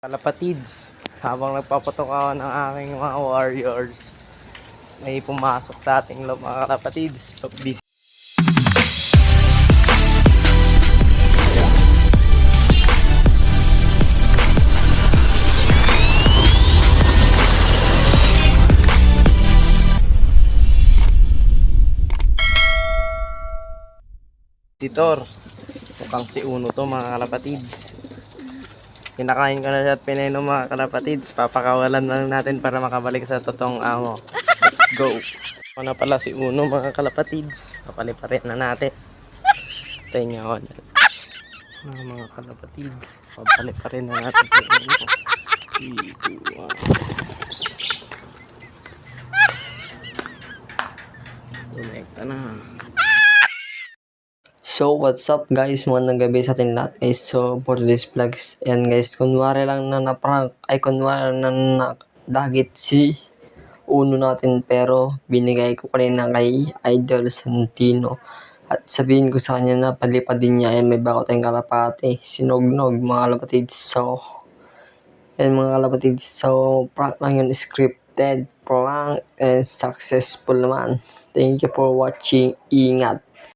Kalapatids, habang nagpapatok ako ng aking mga warriors, may pumasok sa ating loob mga kalapatids. Busy. Titor, mukhang si Uno to mga kalapatids. Kinakain ko na siya at pinainom mga kalapatids. Papakawalan na lang natin para makabalik sa totoong amo. Let's go. Ako na pala si Uno mga kalapatids. Papaliparin na natin. Tayo niya ako dyan. Mga mga kalapatids. Papaliparin na natin si Uno. Three, two, one. Connecta na. So, what's up guys? Magandang gabi sa atin lahat guys. So, for this vlogs, yan guys, kunwari lang na na-prank, ay kunwari na na-dagit si uno natin pero binigay ko kanina kay Idol Santino. At sabihin ko sa kanya na palipad din niya, ay may bago tayong kalapati, sinognog mga kalapatid. So, yan mga kalapatid. So, prank lang yun, scripted prank and successful naman. Thank you for watching. Ingat!